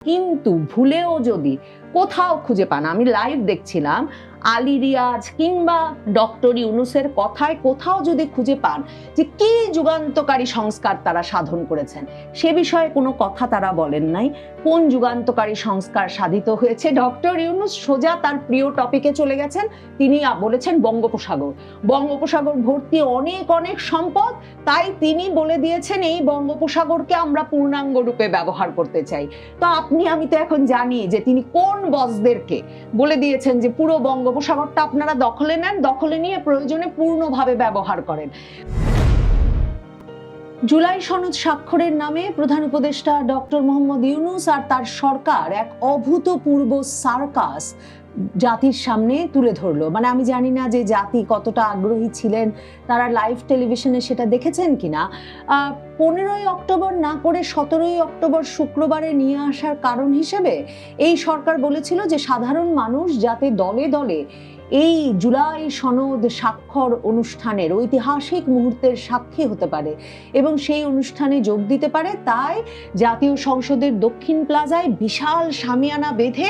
কিন্তু ভুলেও যদি কোথাও খুঁজে পান। আমি লাইভ দেখছিলাম আলী রিয়াজ কিংবা ডক্টর ইউনুসের কথায় কোথাও যদি খুঁজে পান যে কি যুগান্তকারী সংস্কার তারা সাধন করেছেন, সে বিষয়ে কোনো কথা তারা বলেন নাই। কোন যুগান্তকারী সংস্কার সাধিত হয়েছে? ডক্টর ইউনুস সোজা তার প্রিয় টপিকে চলে গেছেন। তিনি বলেছেন বঙ্গোপসাগর। বঙ্গোপসাগর ভর্তি অনেক অনেক সম্পদ। তাই তিনি বলে দিয়েছেন এই বঙ্গোপসাগরকে আমরা পূর্ণাঙ্গ রূপে ব্যবহার করতে চাই। তো আপনি, আমি তো এখন জানি যে তিনি কোন বসদেরকে বলে দিয়েছেন যে পুরো বঙ্গোপসাগরটা আপনারা দখলে নেন, দখলে নিয়ে প্রয়োজনে পূর্ণভাবে ব্যবহার করেন। জুলাই সনদ স্বাক্ষরের নামে প্রধান উপদেষ্টা ডক্টর মোহাম্মদ ইউনুস আর তার সরকার এক অভূতপূর্ব সার্কাস জাতির সামনে তুলে ধরলো। মানে আমি জানি না যে জাতি কতটা আগ্রহী ছিলেন, তারা লাইভ টেলিভিশনে সেটা দেখেছেন কিনা। পনেরোই অক্টোবর না করে সতেরোই অক্টোবর শুক্রবারে নিয়ে আসার কারণ হিসেবে এই সরকার বলেছিল যে সাধারণ মানুষ যাতে দলে দলে এই জুলাই সনদ স্বাক্ষর অনুষ্ঠানের ঐতিহাসিক মুহূর্তের সাক্ষী হতে পারে এবং সেই অনুষ্ঠানে যোগ দিতে পারে। তাই জাতীয় সংসদের দক্ষিণ প্লাজায় বিশাল সামিয়ানা বেঁধে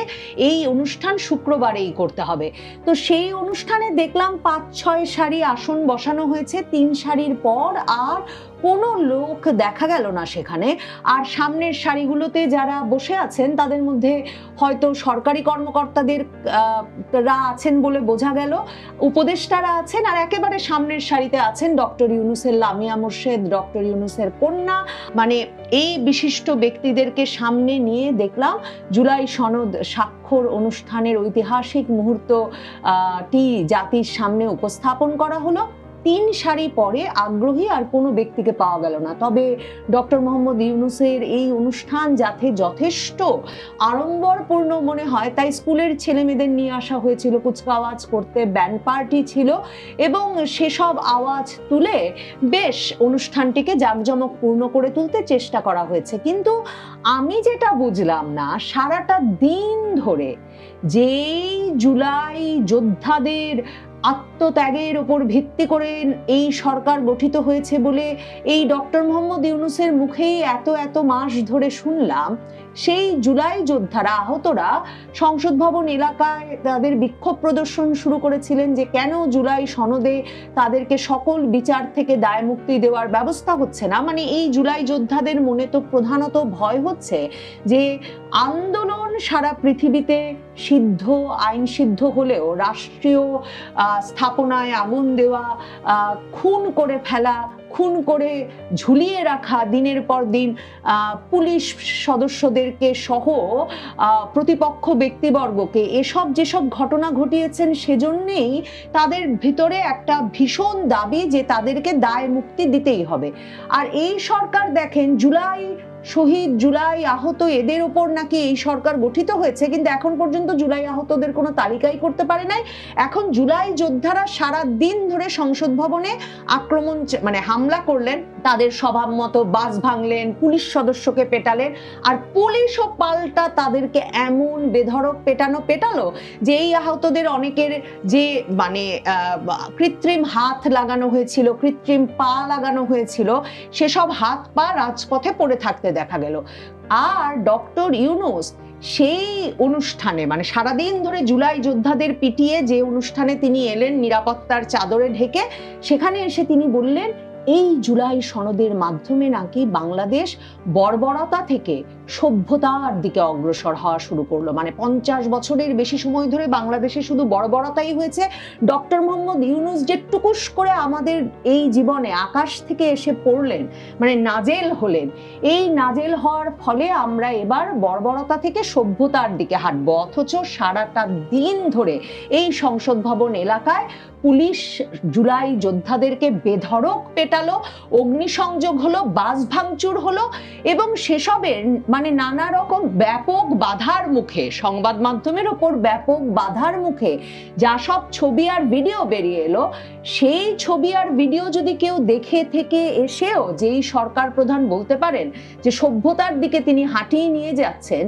এই অনুষ্ঠান শুক্রবারেই করতে হবে। তো সেই অনুষ্ঠানে দেখলাম পাঁচ ছয় সারি আসন বসানো হয়েছে, তিন সারির পর আর কোনো লোক দেখা গেল না সেখানে। আর সামনের সারিগুলোতে যারা বসে আছেন, তাদের মধ্যে হয়তো সরকারি কর্মকর্তাদের রা আছেন বলে বোঝা গেল। উপদেষ্টারা আছেন আর একেবারে সামনের সারিতে আছেন ডক্টর ইউনুসের লামিয়া মোর্শেদ, ডক্টর ইউনুসের কন্যা। মানে এই বিশিষ্ট ব্যক্তিদেরকে সামনে নিয়ে দেখলাম জুলাই সনদ স্বাক্ষর অনুষ্ঠানের ঐতিহাসিক মুহূর্ত টি জাতির সামনে উপস্থাপন করা হলো। তিন সারি পরে আগ্রহী আর কোনো ব্যক্তিকে পাওয়া গেল না। তবে ডক্টর মোহাম্মদ ইউনুসের এই অনুষ্ঠান যাতে যথেষ্ট আড়ম্বরপূর্ণ মনে হয়, তাই স্কুলের ছেলে মেয়েদের নিয়ে আসা হয়েছিল, কুচকাওয়াজ করতে, ব্যান্ড পার্টি ছিল এবং সেসব আওয়াজ তুলে বেশ অনুষ্ঠানটিকে জাঁকজমক পূর্ণ করে তুলতে চেষ্টা করা হয়েছে। কিন্তু আমি যেটা বুঝলাম না, সারাটা দিন ধরে যেই জুলাই যোদ্ধাদের আত্মত্যাগের ওপর ভিত্তি করে এই সরকার গঠিত হয়েছে বলে এই ডক্টর মোহাম্মদ ইউনুসের মুখেই এত এত মাস ধরে শুনলাম। সেই জুলাই যোদ্ধারা, আহতরা সংসদ ভবন এলাকায় তাদের বিক্ষোভ প্রদর্শন শুরু করেছিলেন যে কেন জুলাই সনদে তাদেরকে সকল বিচার থেকে দায় মুক্তি দেওয়ার ব্যবস্থা হচ্ছে না? মানে এই জুলাই যোদ্ধাদের মনে তো প্রধানত ভয় হচ্ছে যে আন্দোলন সারা পৃথিবীতে সিদ্ধ, আইন সিদ্ধ হলেও রাষ্ট্রীয় স্থাপনায় আগুন দেওয়া খুন করে ফেলা খুন করে ঝুলিয়ে রাখা দিনের পর দিন পুলিশ সদস্যদেরকে সহ প্রতিপক্ষ ব্যক্তিবর্গকে এসব যেসব ঘটনা ঘটিয়েছেন সেজন্যেই তাদের ভিতরে একটা ভীষণ দাবি যে তাদেরকে দায় মুক্তি দিতেই হবে। আর এই সরকার দেখেন, জুলাই শহীদ, জুলাই আহত, এদের ওপর নাকি এই সরকার গঠিত হয়েছে? কিন্তু এখন পর্যন্ত জুলাই আহতদের কোনো তালিকাই করতে পারে নাই। এখন জুলাই যোদ্ধারা সারা দিন ধরে সংসদ ভবনে আক্রমণ মানে হামলা করলেন। তাদের স্বভাব মতো বাস ভাঙলেন, পুলিশ সদস্যকে পেটালেন, আর পুলিশও পাল্টা তাদেরকে এমন বেধড়ক পেটানো পেটালো যে এই আহতদের অনেকের যে মানে কৃত্রিম হাত লাগানো হয়েছিল, কৃত্রিম পা লাগানো হয়েছিল, সেসব হাত পা রাজপথে পড়ে থাকতে দেখা গেল। আর ডক্টর ইউনুস সেই অনুষ্ঠানে মানে সারাদিন ধরে জুলাই যোদ্ধাদের পিটিয়ে যে অনুষ্ঠানে তিনি এলেন নিরাপত্তার চাদরে ঢেকে, সেখানে এসে তিনি বললেন, এই জুলাই সনদের মাধ্যমে নাকি বাংলাদেশ বর্বরতা থেকে সভ্যতার দিকে অগ্রসর হওয়া শুরু করল। মানে পঞ্চাশ বছরের বেশি সময় ধরে বাংলাদেশে শুধু বর্বরতাই হয়েছে। ডক্টর মোহাম্মদ ইউনুস যে টুকুস করে আমাদের এই জীবনে আকাশ থেকে এসে পড়লেন মানে নাজেল হলেন। এই নাজেল হওয়ার ফলে আমরা এবার বর্বরতা থেকে সভ্যতার দিকে হাঁটবো। অথচ সারাটা দিন ধরে এই সংসদ ভবন এলাকায় পুলিশ, জুলাই যোদ্ধাদেরকে বেধড়ক পেটালো, অগ্নিসংযোগ হলো, বাস ভাঙচুর হলো এবং সেসবের মানে নানা রকম ব্যাপক বাধার মুখে, সংবাদ মাধ্যমের ওপর ব্যাপক বাধার মুখে যা সব ছবি আর ভিডিও বেরিয়ে এলো, সেই ছবি আর ভিডিও যদি কেউ দেখে থেকে এসেও যেই সরকার প্রধান বলতে পারেন যে সভ্যতার দিকে তিনি হাঁটিয়ে নিয়ে যাচ্ছেন,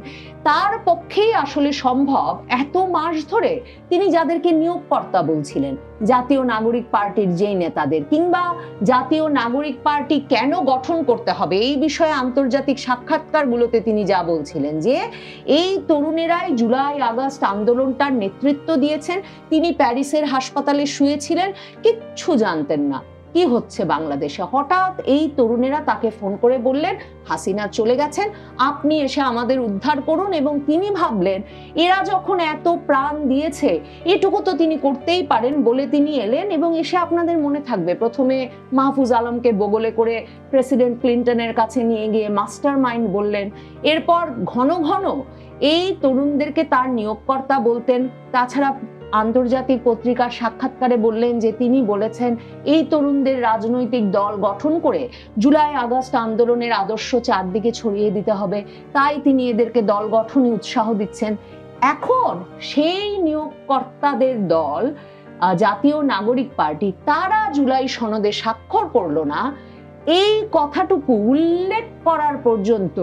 তার পক্ষেই আসলে সম্ভব এত মাস ধরে তিনি যাদেরকে নিয়োগকর্তা বলছিলেন, জাতীয় নাগরিক পার্টির যেই নেতাদের কিংবা জাতীয় নাগরিক পার্টি কেন গঠন করতে হবে, এই বিষয়ে আন্তর্জাতিক সাক্ষাৎকারগুলোতে তিনি যা বলছিলেন যে, এই তরুণেরাই জুলাই, আগস্ট আন্দোলনটার নেতৃত্ব দিয়েছেন। তিনি প্যারিসের হাসপাতালে শুয়েছিলেন। কিচ্ছু জানতেন না। কি হচ্ছে বাংলাদেশে? হঠাৎ এই তরুণেরা তাকে ফোন করে বললেন, হাসিনা চলে গেছেন, আপনি এসে আমাদের উদ্ধার করুন। এবং তিনি ভাবলেন, এরা যখন এত প্রাণ দিয়েছে, এটুকু তো তিনি করতেই পারেন বলে তিনি এলেন এবং এসে আপনাদের মনে থাকবে। প্রথমে মাহফুজ আলমকে বগলে করে প্রেসিডেন্ট ক্লিন্টনের কাছে নিয়ে গিয়ে মাস্টার মাইন্ড বললেন। এরপর ঘন ঘন এই তরুণদেরকে তার নিয়োগকর্তা বলতেন। তাছাড়া আন্তর্জাতিক পত্রিকার সাক্ষাৎকারে বললেন যে তিনি বলেছেন, এই তরুণদের রাজনৈতিক দল গঠন করে জুলাই আগস্ট আন্দোলনের আদর্শ চারদিকে ছড়িয়ে দিতে হবে। তাই তিনি এদেরকে দল গঠনে উৎসাহ দিচ্ছেন। এখন সেই নিয়োগকর্তাদের দল জাতীয় নাগরিক পার্টি, তারা জুলাই সনদে স্বাক্ষর করল না। এই কথাটুকু উল্লেখ করার পর্যন্ত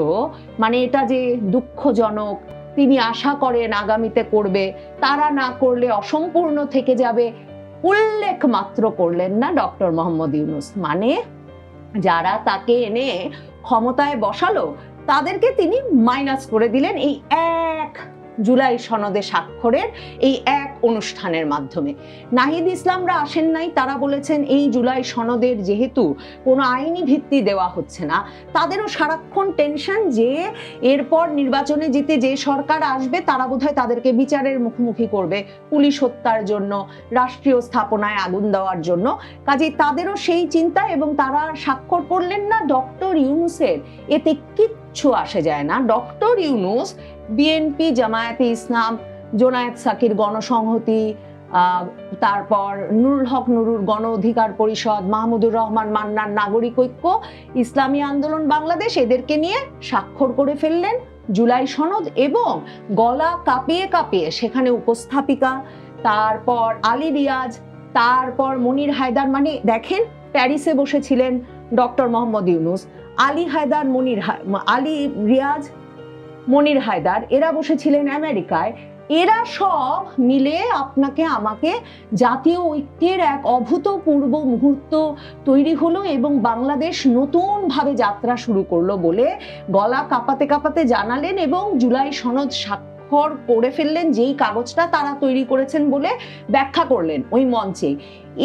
মানে এটা যে দুঃখজনক তিনি আশা করেন আগামীতে করবে। তারা না করলে অসম্পূর্ণ থেকে যাবে। উল্লেখ মাত্র করলেন না ডক্টর মোহাম্মদ ইউনুস। মানে যারা তাকে এনে ক্ষমতায় বসালো, তাদেরকে তিনি মাইনাস করে দিলেন। এই এক জুলাই সনদে স্বাক্ষরের এই এক অনুষ্ঠানের মাধ্যমে। নাহিদ ইসলামরা আসেন নাই, তারা বলেছেন এই জুলাই সনদের যেহেতু কোনো আইনি ভিত্তি দেওয়া হচ্ছে না, তাদেরও সারাক্ষণ টেনশন যে এরপর নির্বাচনে জিতে যে সরকার আসবে, তারা বোধহয় তাদেরকে বিচারের মুখোমুখি করবে পুলিশ হত্যার জন্য, রাষ্ট্রীয় স্থাপনায় আগুন দেওয়ার জন্য। কাজেই তাদেরও সেই চিন্তা এবং তারা স্বাক্ষর করলেন না। ডক্টর ইউনুসের এতে কিচ্ছু আসে যায় না। ডক্টর ইউনুস বিএনপি জামায়াতে ইসলাম জোনায়েত সাকির গণসংহতি তারপর নুরুল হক নুরুর গণ অধিকার পরিষদ, মাহমুদুর রহমান মান্নার নাগরিক ঐক্য, ইসলামী আন্দোলন বাংলাদেশ এদেরকে নিয়ে স্বাক্ষর করে ফেললেন জুলাই সনদ এবং গলা কাঁপিয়ে কাঁপিয়ে সেখানে উপস্থাপিকা, তারপর আলী রিয়াজ, তারপর মনির হায়দার মানে দেখেন প্যারিসে বসেছিলেন ডক্টর মোহাম্মদ ইউনুস। আলী হায়দার মনির আলী রিয়াজ মনির হায়দার, এরা বসেছিলেন আমেরিকায়। এরা সব মিলে আপনাকে, আমাকে জাতীয় ঐক্যের এক অভূতপূর্ব মুহূর্ত তৈরি হলো এবং বাংলাদেশ নতুনভাবে যাত্রা শুরু করল বলে গলা কাঁপাতে কাঁপাতে জানালেন এবং জুলাই সনদ স্বাক্ষর করে ফেললেন, যেই কাগজটা তারা তৈরি করেছেন বলে ব্যাখ্যা করলেন ওই মঞ্চে।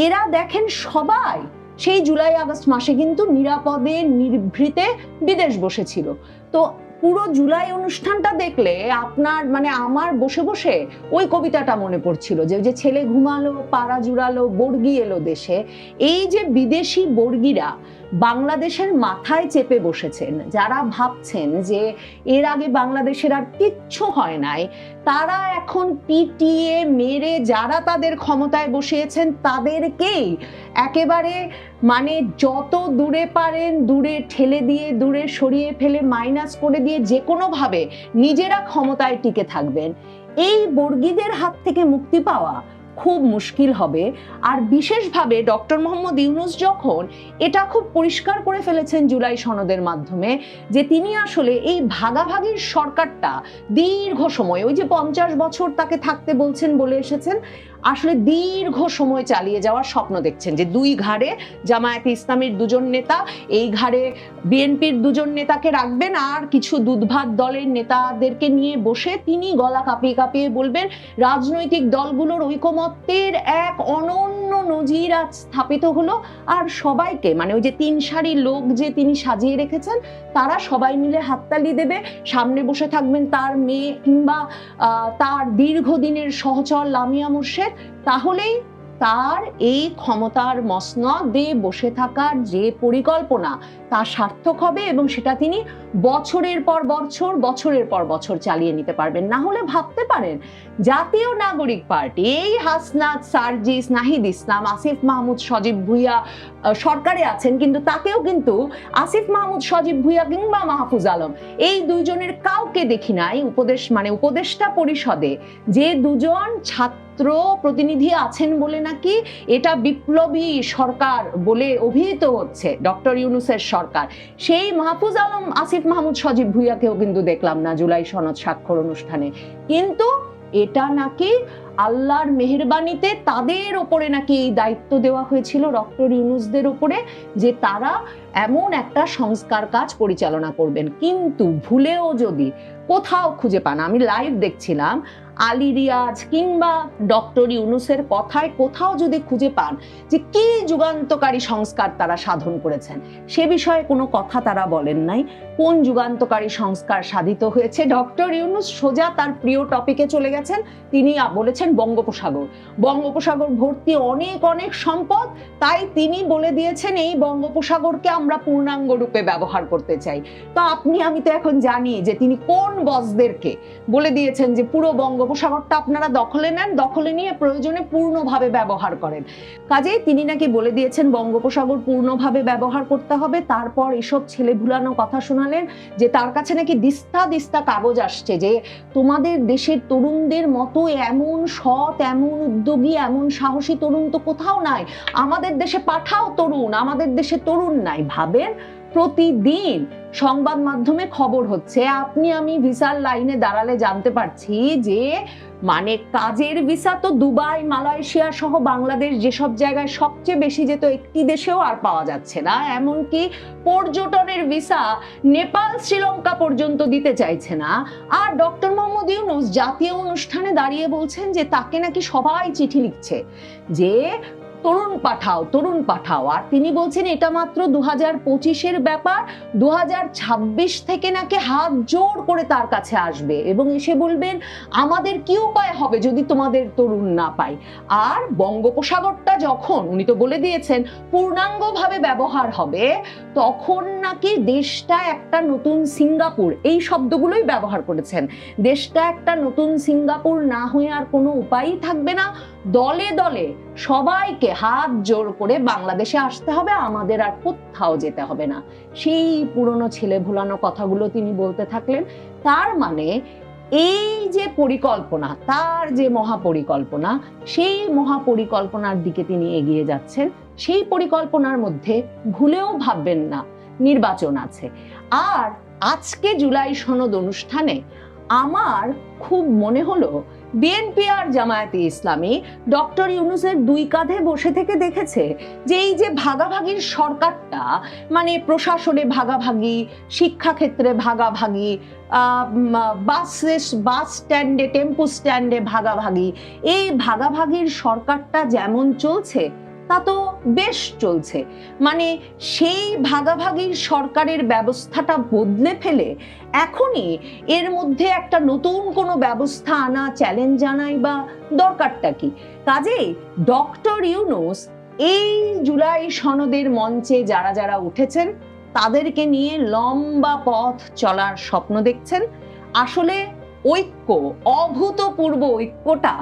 এরা দেখেন সবাই সেই জুলাই আগস্ট মাসে কিন্তু নিরাপদে, নির্ভৃতে বিদেশ বসেছিল। তো পুরো জুলাই অনুষ্ঠানটা দেখলে আপনার মানে আমার বসে বসে ওই কবিতাটা মনে পড়ছিল যে যে ছেলে ঘুমালো, পাড়া জুড়ালো, বর্গি এলো দেশে। এই যে বিদেশি বর্গিরা বাংলাদেশের মাথায় চেপে বসেছেন, যারা ভাবছেন যে এর আগে বাংলাদেশের আর কিচ্ছু হয় নাই তারা এখন পিটিয়ে মেরে যারা তাদের ক্ষমতায় বসিয়েছেন তাদেরকেই একেবারে মানে যত দূরে পারেন, দূরে ঠেলে দিয়ে, দূরে সরিয়ে ফেলে মাইনাস করে দিয়ে যে কোনোভাবে নিজেরা ক্ষমতায় টিকে থাকবেন। এই বর্গীদের হাত থেকে মুক্তি পাওয়া খুব মুশকিল হবে। আর বিশেষভাবে ডক্টর মোহাম্মদ ইউনুস যখন এটা খুব পরিষ্কার করে ফেলেছেন জুলাই সনদের মাধ্যমে, যে তিনি আসলে এই ভাগাভাগির সরকারটা দীর্ঘ সময়, ওই যে পঞ্চাশ বছর তাকে থাকতে বলছেন বলে এসেছেন, আসলে দীর্ঘ সময় চালিয়ে যাওয়ার স্বপ্ন দেখছেন যে দুই ঘাড়ে জামায়াতে ইসলামের দুজন নেতা, এই ঘাড়ে বিএনপির দুজন নেতাকে রাখবেন আর কিছু দুধভাত দলের নেতাদেরকে নিয়ে বসে তিনি গলা কাঁপিয়ে কাঁপিয়ে বলবেন, রাজনৈতিক দলগুলোর ঐকমত্যের এক অনন্য নজির আজ স্থাপিত হলো। আর সবাইকে মানে ওই যে তিন সারি লোক যে তিনি সাজিয়ে রেখেছেন, তারা সবাই মিলে হাততালি দেবে। সামনে বসে থাকবেন তার মেয়ে কিংবা তার দীর্ঘদিনের সহচর লামিয়া মুর্শেদ। তাহলেই তার এই ক্ষমতার মসনদে বসে থাকার যে পরিকল্পনা, তা সার্থক হবে এবং সেটা তিনি বছরের পর বছর, বছরের পর বছর চালিয়ে নিতে পারবেন। না হলে ভাবতে পারেন, জাতীয় নাগরিক পার্টি, এই হাসনাত, সার্জিস, নাহিদ ইসলাম, আসিফ মাহমুদ, সজীব ভুইয়া সরকারে আছেন, কিন্তু তাকেও কিন্তু আসিফ মাহমুদ, সজীব ভুইয়া কিংবা মাহফুজ আলম, এই দুইজনের কাউকে দেখি নাই। উপদেশ মানে উপদেষ্টা পরিষদে যে দুজন ছাত্র প্রতিনিধি আছেন বলে নাকি এটা বিপ্লবী সরকার বলে অভিহিত হচ্ছে ডক্টর ইউনুসের সরকার। সেই মাহফুজ আলম, আসিফ মাহমুদ, সজীব ভুইয়াকেও কিন্তু দেখলাম না জুলাই সনদ স্বাক্ষর অনুষ্ঠানে। কিন্তু এটা নাকি আল্লাহর মেহেরবানিতে তাদের ওপরে নাকি এই দায়িত্ব দেওয়া হয়েছিল ডক্টর ইউনুসদের ওপরে, যে তারা এমন একটা সংস্কার কাজ পরিচালনা করবেন। কিন্তু ভুলেও যদি কোথাও খুঁজে পান, আমি লাইভ দেখছিলাম, আলী রিয়াজ কিংবা ডক্টর ইউনুসের কথায় কোথাও যদি খুঁজে পান, যে কি যুগান্তকারী সংস্কার তারা সাধন করেছেন, সে বিষয়ে কোনো কথা তারা বলেন নাই। কোন যুগান্তকারী সংস্কার সাধিত হয়েছে? ডক্টর ইউনুস সোজা তার প্রিয় টপিকে চলে গেছেন। তিনি বলেছেন বঙ্গোপসাগর। বঙ্গোপসাগর ভর্তি অনেক অনেক সম্পদ, তাই তিনি বলে দিয়েছেন এই বঙ্গোপসাগরকে আমরা পূর্ণাঙ্গ রূপে ব্যবহার করতে চাই। তো আপনি, আমি তো এখন জানি যে তিনি কোন বসদেরকে বলে দিয়েছেন যে পুরো বঙ্গোপসাগরটা আপনারা দখলে নেন, দখলে নিয়ে প্রয়োজনে পূর্ণভাবে ব্যবহার করেন। কাজেই তিনি নাকি বলে দিয়েছেন বঙ্গোপসাগর পূর্ণভাবে ব্যবহার করতে হবে, তারপর এসব ছেলে ভুলানো কথা শোনালেন যে তার কাছে নাকি দিস্তা দিস্তা কাগজ আসছে যে তোমাদের দেশের তরুণদের মতো এমন সৎ, এমন উদ্যোগী, এমন সাহসী তরুণ তো কোথাও নাই। আমাদের দেশে পাঠাও তরুণ, আমাদের দেশে তরুণ নাই। ভাবেন, প্রতিদিন সংবাদ মাধ্যমে খবর হচ্ছে, আপনি আমি ভিসার লাইনে দাঁড়ালে জানতে পারছি যে মানে কাজের ভিসা তো দুবাই, মালয়েশিয়া সহ বাংলাদেশ যেসব জায়গায় সবচেয়ে বেশি যেত একটি দেশেও আর পাওয়া যাচ্ছে না। এমনকি পর্যটনের ভিসা নেপাল, শ্রীলঙ্কা পর্যন্ত দিতে চাইছে না। আর ডক্টর মোহাম্মদ ইউনুস জাতীয় অনুষ্ঠানে দাঁড়িয়ে বলছেন যে তাকে নাকি সবাই চিঠি লিখছে যে তরুণ পাঠাও তরুণ পাঠাও। আর তিনি বলছেন, এটা মাত্র দু হাজার পঁচিশের ব্যাপার। দু হাজার ছাব্বিশ থেকে নাকি হাত জোর করে তার কাছে আসবে এবং এসে বলবেন, আমাদের কি উপায় হবে যদি তোমাদের তরুণ না পাই? আর বঙ্গোপসাগরটা যখন, উনি তো বলে দিয়েছেন, পূর্ণাঙ্গভাবে ব্যবহার হবে, তখন নাকি দেশটা একটা নতুন সিঙ্গাপুর, এই শব্দগুলোই ব্যবহার করেছেন। দেশটা একটা নতুন সিঙ্গাপুর না হয়ে আর কোনো উপায়ই থাকবে না। দলে দলে সবাইকে হাত জোর করে বাংলাদেশে আসতে হবে, আমাদের আর কোথাও যেতে হবে না। সেই পুরনো ছেলে ভুলানো কথাগুলো তিনি বলতে থাকলেন। তার মানে এই যে পরিকল্পনা, তার যে মহাপরিকল্পনা, সেই মহাপরিকল্পনার দিকে তিনি এগিয়ে যাচ্ছেন। সেই পরিকল্পনার মধ্যে ভুলেও ভাববেন না, নির্বাচন আছে। আর আজকে জুলাই সনদ অনুষ্ঠানে আমার খুব মনে হলো বিএনপি আর জামায়াতে ইসলামী ডক্টর ইউনুসের দুই কাঁধে বসে থেকে দেখেছে যে এই যে ভাগাভাগির সরকারটা মানে প্রশাসনে ভাগাভাগি, শিক্ষাক্ষেত্রে ভাগাভাগি বাস বাসে স্ট্যান্ডে, টেম্পো স্ট্যান্ডে ভাগাভাগি, এই ভাগাভাগির সরকারটা যেমন চলছে তা তো বেশ চলছে। মানে সেই ভাগাভাগির সরকারের ব্যবস্থাটা বদলে ফেলে এখনই এর মধ্যে একটা নতুন কোনো ব্যবস্থা আনা চ্যালেঞ্জ জানাই বা দরকারটা কি? কাজেই ডক্টর ইউনুস এই জুলাই সনদের মঞ্চে যারা যারা উঠেছেন, তাদেরকে নিয়ে লম্বা পথ চলার স্বপ্ন দেখছেন। আসলে ঐক্য, অভূতপূর্ব ঐক্যটা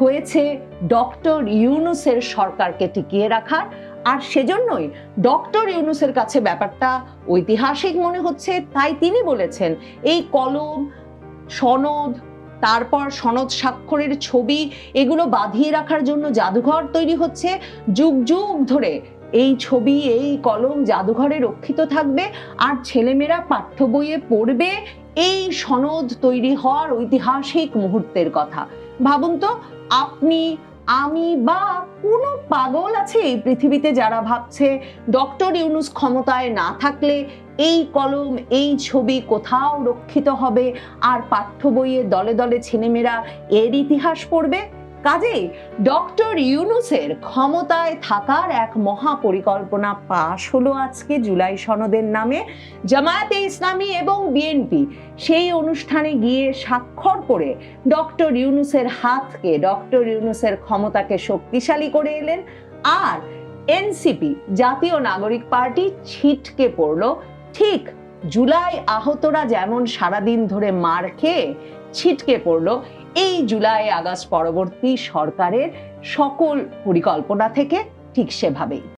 হয়েছে ডক্টর ইউনুসের সরকারকে টিকিয়ে রাখার। আর সেজন্যই ডক্টর ইউনুসের কাছে ব্যাপারটা ঐতিহাসিক মনে হচ্ছে, তাই তিনি বলেছেন, এই কলম, সনদ, তারপর সনদ স্বাক্ষরের ছবি, এগুলো বাঁধিয়ে রাখার জন্য জাদুঘর তৈরি হচ্ছে। যুগ যুগ ধরে এই ছবি, এই কলম জাদুঘরে রক্ষিত থাকবে আর ছেলেমেয়েরা পাঠ্য বইয়ে পড়বে। এই সনদ তৈরি হওয়ার ঐতিহাসিক মুহূর্তের কথা। ভাবুন তো, আপনি, আমি বা কোনো পাগল আছে এই পৃথিবীতে যারা ভাবছে ডক্টর ইউনুস ক্ষমতায় না থাকলে এই কলম, এই ছবি কোথাও রক্ষিত হবে? আর পাঠ্য বইয়ে দলে দলে ছেলেমেয়েরা এর ইতিহাস পড়বে? কাজেই ডক্টর ইউনুসের ক্ষমতায় থাকার এক মহা পরিকল্পনা পাশ হলো আজকে জুলাই সনদের নামে জামায়াতে ইসলামী এবং বিএনপি। সেই অনুষ্ঠানে গিয়ে স্বাক্ষর করে ডক্টর ইউনুসের হাতকে, ডক্টর ইউনুসের ক্ষমতাকে শক্তিশালী করে এলেন আর এনসিপি, জাতীয় নাগরিক পার্টি, ছিটকে পড়ল। ঠিক জুলাই আহতরা যেমন সারাদিন ধরে মার খেয়ে ছিটকে পড়ল। এই জুলাই আগস্ট পরবর্তী সরকারের সকল পরিকল্পনা থেকে ঠিক সেভাবেই।